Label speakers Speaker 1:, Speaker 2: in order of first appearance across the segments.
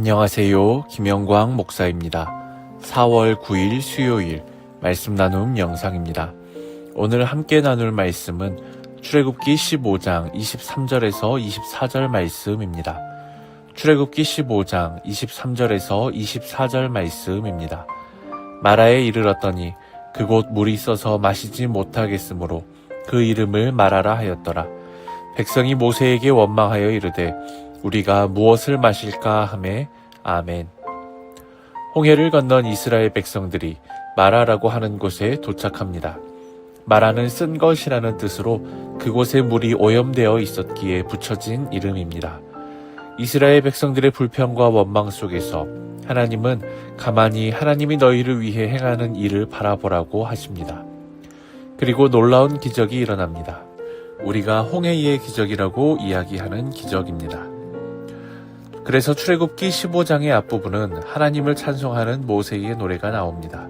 Speaker 1: 안녕하세요. 김영광 목사입니다. 4월 9일 수요일 말씀 나눔 영상입니다. 오늘 함께 나눌 말씀은 출애굽기 15장 23절에서 24절 말씀입니다. 출애굽기 15장 23절에서 24절 말씀입니다. 마라에 이르렀더니 그곳 물이 있어서 마시지 못하겠으므로 그 이름을 마라라 하였더라. 백성이 모세에게 원망하여 이르되 우리가 무엇을 마실까 하매 아멘. 홍해를 건넌 이스라엘 백성들이 마라라고 하는 곳에 도착합니다. 마라는 쓴 것이라는 뜻으로 그곳에 물이 오염되어 있었기에 붙여진 이름입니다. 이스라엘 백성들의 불평과 원망 속에서 하나님은 가만히 하나님이 너희를 위해 행하는 일을 바라보라고 하십니다. 그리고 놀라운 기적이 일어납니다. 우리가 홍해의 기적이라고 이야기하는 기적입니다. 그래서 출애굽기 15장의 앞부분은 하나님을 찬송하는 모세의 노래가 나옵니다.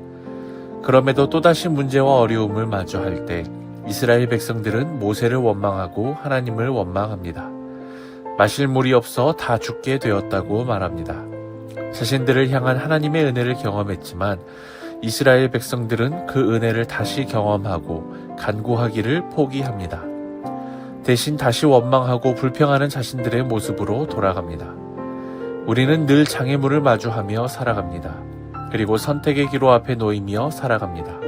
Speaker 1: 그럼에도 또다시 문제와 어려움을 마주할 때 이스라엘 백성들은 모세를 원망하고 하나님을 원망합니다. 마실 물이 없어 다 죽게 되었다고 말합니다. 자신들을 향한 하나님의 은혜를 경험했지만 이스라엘 백성들은 그 은혜를 다시 경험하고 간구하기를 포기합니다. 대신 다시 원망하고 불평하는 자신들의 모습으로 돌아갑니다. 우리는 늘 장애물을 마주하며 살아갑니다. 그리고 선택의 기로 앞에 놓이며 살아갑니다.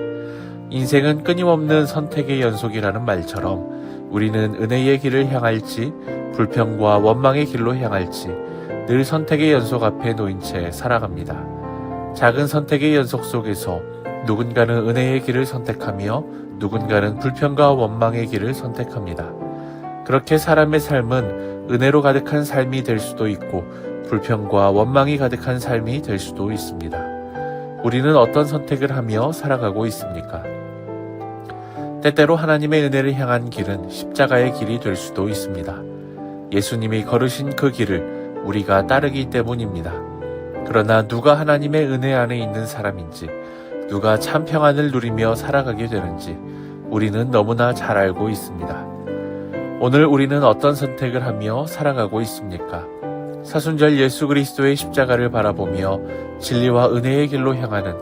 Speaker 1: 인생은 끊임없는 선택의 연속이라는 말처럼 우리는 은혜의 길을 향할지 불평과 원망의 길로 향할지 늘 선택의 연속 앞에 놓인 채 살아갑니다. 작은 선택의 연속 속에서 누군가는 은혜의 길을 선택하며 누군가는 불평과 원망의 길을 선택합니다. 그렇게 사람의 삶은 은혜로 가득한 삶이 될 수도 있고 불평과 원망이 가득한 삶이 될 수도 있습니다. 우리는 어떤 선택을 하며 살아가고 있습니까? 때때로 하나님의 은혜를 향한 길은 십자가의 길이 될 수도 있습니다. 예수님이 걸으신 그 길을 우리가 따르기 때문입니다. 그러나 누가 하나님의 은혜 안에 있는 사람인지, 누가 참 평안을 누리며 살아가게 되는지 우리는 너무나 잘 알고 있습니다. 오늘 우리는 어떤 선택을 하며 살아가고 있습니까? 사순절 예수 그리스도의 십자가를 바라보며 진리와 은혜의 길로 향하는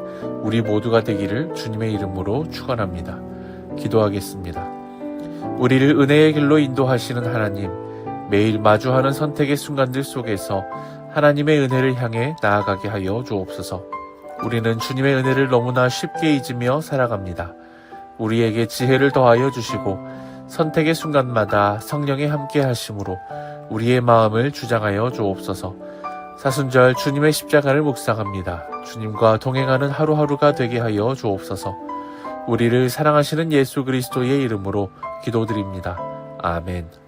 Speaker 1: 우리 모두가 되기를 주님의 이름으로 축원합니다. 기도하겠습니다. 우리를 은혜의 길로 인도하시는 하나님, 매일 마주하는 선택의 순간들 속에서 하나님의 은혜를 향해 나아가게 하여 주옵소서. 우리는 주님의 은혜를 너무나 쉽게 잊으며 살아갑니다. 우리에게 지혜를 더하여 주시고 선택의 순간마다 성령의 함께 하심으로 우리의 마음을 주장하여 주옵소서. 사순절 주님의 십자가를 묵상합니다. 주님과 동행하는 하루하루가 되게 하여 주옵소서. 우리를 사랑하시는 예수 그리스도의 이름으로 기도드립니다. 아멘.